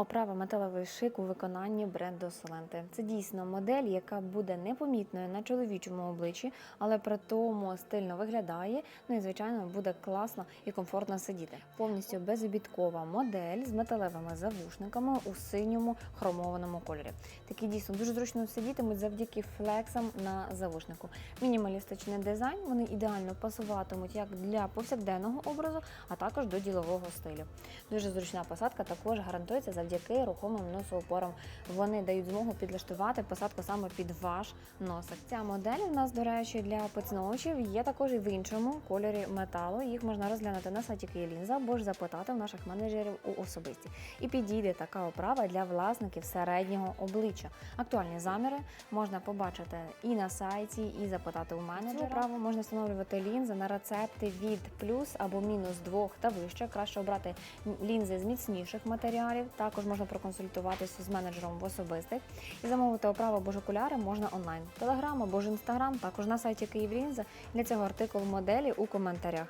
Оправа металевий шик у виконанні бренду Solenте. Це дійсно модель, яка буде непомітною на чоловічому обличчі, але при тому стильно виглядає. Ну і звичайно буде класно і комфортно сидіти. Повністю безобідкова модель з металевими завушниками у синьому хромованому кольорі. Такі дійсно дуже зручно сидітимуть завдяки флексам на завушнику. Мінімалістичний дизайн вони ідеально пасуватимуть як для повсякденного образу, а також до ділового стилю. Дуже зручна посадка також гарантується завдяки рухомим носоупорам. Вони дають змогу підлаштувати посадку саме під ваш носик. Ця модель у нас, до речі, для поціновувачів є також і в іншому кольорі металу. Їх можна розглянути на сайті Київлінза або ж запитати в наших менеджерів у особисті. І підійде така оправа для власників середнього обличчя. Актуальні заміри можна побачити і на сайті, і запитати у менеджера. Цю оправу можна встановлювати лінзи на рецепти від плюс або мінус двох та вище. Краще обрати лінзи з міцніших матеріалів. Також можна проконсультуватися з менеджером в особистих і замовити оправу або ж окуляри можна онлайн. Телеграм або ж інстаграм, також на сайті Київлінза. Для цього артикул моделі у коментарях.